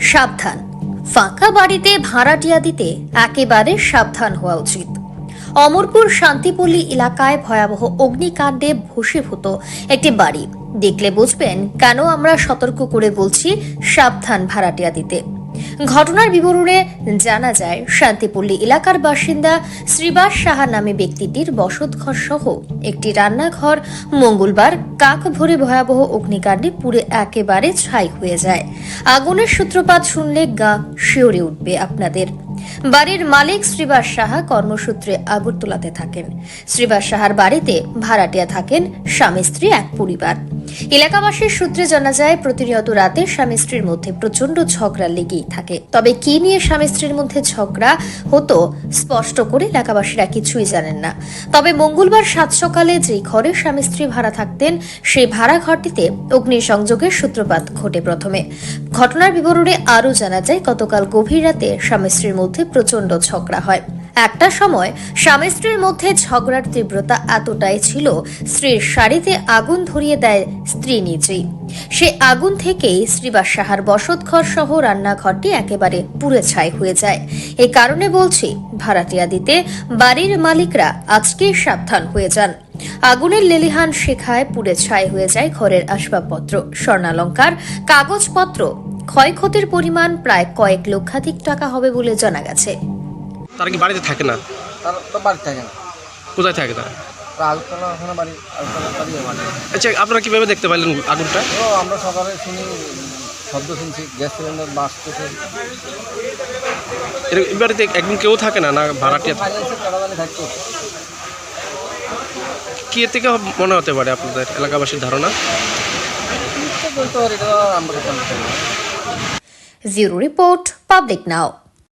সাবধান। ফাঁকা বাড়িতে ভাড়াটিয়া দিতে একেবারে সাবধান হওয়া উচিত। অমরপুর শান্তিপল্লী এলাকায় ভয়াবহ অগ্নিকাণ্ডে ভূষীভূত একটি বাড়ি। দেখলে বুঝবেন কেন আমরা সতর্ক করে বলছি, সাবধান ভাড়াটিয়া দিতে। ঘটনার বিবরণে জানা যায়, শান্তিপল্লী এলাকার বাসিন্দা শ্রীবাস সাহা নামে ব্যক্তিটির বসতঘর সহ একটি রান্নাঘর মঙ্গলবার কাক ভরে ভয়াবহ অগ্নিকাণ্ডে পুড়ে একেবারে ছাই হয়ে যায়। আগুনের সূত্রপাত শুনলে গা শিওরে উঠবে আপনাদের। বাড়ির মালিক শ্রীবাস সাহা কর্মসূত্রে আগরতলাতে থাকেন। শ্রীবাস সাহার বাড়িতে ভাড়াটিয়া থাকেন স্বামী স্ত্রী এক পরিবার। এলাকাবাসীর সূত্রে জানা যায়, প্রতিনিয়ত রাতে স্বামী স্ত্রীর মধ্যে প্রচণ্ড ঝগড়া লেগেই থাকে। তবে কি নিয়ে স্বামী স্ত্রীর মধ্যে ঝগড়া হতো, স্পষ্ট করে এলাকাবাসীরা কিছুই জানেন না। তবে মঙ্গলবার সাত সকালে যে ঘরে স্বামী স্ত্রী ভাড়া থাকতেন, সেই ভাড়া ঘরটিতে অগ্নিসংযোগের সূত্রপাত ঘটে প্রথমে। ঘটনার বিবরণে আরও জানা যায়, গতকাল গভীর রাতে স্বামী স্ত্রীর মধ্যে প্রচণ্ড ঝগড়া হয়। একটা সময় স্বামী স্ত্রীর মধ্যে ঝগড়ার তীব্রতা এতটাই ছিল, স্ত্রীর শাড়িতে আগুন ধরিয়ে দেয় স্ত্রী নিজেই। সে আগুন থেকেই শ্রীবাস সাহার বসতঘর সহ রান্নাঘরটি একেবারে পুড়ে ছাই হয়ে যায়। এ কারণে বলছি ভাড়াটিয়া দিতে বাড়ির মালিকরা আজকেই সাবধান হয়ে যান। আগুনের লেলিহান শেখায় পুড়ে ছাই হয়ে যায় ঘরের আসবাবপত্র, স্বর্ণালঙ্কার, কাগজপত্র। ক্ষয়ক্ষতির পরিমাণ প্রায় কয়েক লক্ষাধিক টাকা হবে বলে জানা গেছে। তারা কি বাড়িতে থাকে না? তার তো বাড়ি থাকে না। কোথায় থাকে তারা? আলতলা ওখানে বাড়ি আলতলা বাড়ি বাড়ি। আচ্ছা আপনারা কীভাবে দেখতে পাইলেন আগুনটা? তো আমরা সকালে শুনি শব্দ শুনছি গ্যাস সিলিন্ডার বাঁচতেছে এর বাড়িতে একদিন কেউ থাকে না না ভাড়াটিয়া থাকতো। কি এর থেকে মনে হতে পারে আপনাদের এলাকাবাসীর ধারণা। জিরো রিপোর্ট পাবলিক নাও